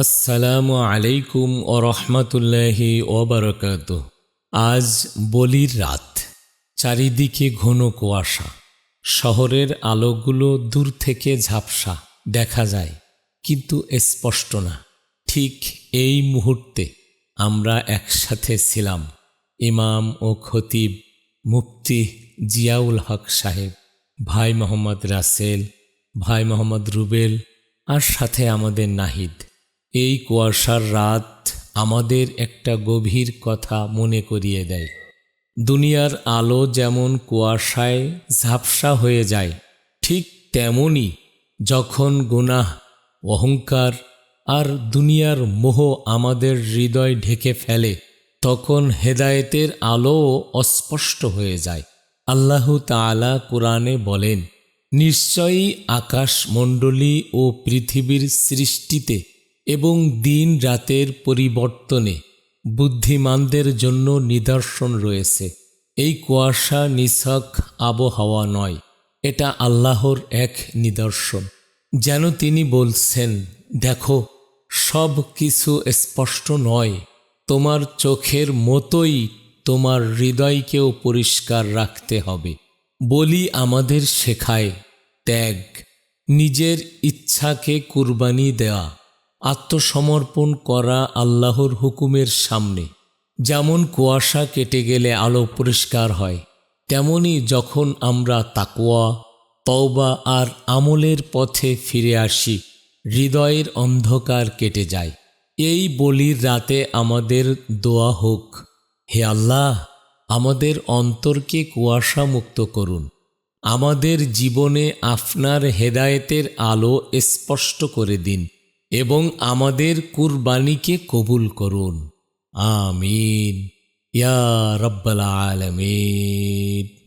আসসালামু আলাইকুম ও রহমতুল্লাহি ওবরকাত আজ বলির রাত, চারিদিকে ঘন কুয়াশা। শহরের আলোগুলো দূর থেকে ঝাপসা দেখা যায়, কিন্তু স্পষ্ট না। ঠিক এই মুহূর্তে আমরা একসাথে ছিলাম ইমাম ও খতিব মুফতি জিয়াউল হক সাহেব, ভাই মোহাম্মদ রাসেল, ভাই মোহাম্মদ রুবেল আর সাথে আমাদের নাহিদ। এই কুয়াশার রাত আমাদের একটা গভীর কথা মনে করিয়ে দেয়। দুনিয়ার আলো যেমন কুয়াশায় ঝাপসা হয়ে যায়, ঠিক তেমনই যখন গুনাহ, অহংকার আর দুনিয়ার মোহ আমাদের হৃদয় ঢেকে ফেলে, তখন হেদায়েতের আলোও অস্পষ্ট হয়ে যায়। আল্লাহ তাআলা কোরআনে বলেন, নিশ্চয়ই আকাশমণ্ডলী ও পৃথিবীর সৃষ্টিতে এবং দিন রাতের পরিবর্তনে বুদ্ধিমানদের জন্য নিদর্শন রয়েছে। এই কুয়াশা, নিছক আবহাওয়া নয়, এটা আল্লাহর এক নিদর্শন। যেন তিনি বলছেন, দেখো, সব কিছু স্পষ্ট নয়, তোমার চোখের মতোই তোমার হৃদয়কেও পরিষ্কার রাখতে হবে। বলি আমাদের শেখায়, ত্যাগ, নিজের ইচ্ছাকে কুরবানি দেওয়া আত্মসমর্পণ করা আল্লাহর হুকুমের সামনে। যেমন কুয়াশা কেটে গেলে আলো পরিষ্কার হয়, তেমনি যখন আমরা তাকুয়া তওবা আর আমলের পথে ফিরে আসি, হৃদয়ের অন্ধকার কেটে যায়। এই বলির রাতে আমাদের দোয়া হোক, হে আল্লাহ, আমাদের অন্তরকে কুয়াশা মুক্ত করুন। আমাদের জীবনে আপনার হেদায়েতের আলো স্পষ্ট করে দিন। এবং আমাদের কুরবানিকে কবুল করুন। আমিন। ইয়া রব্বাল আলমিন।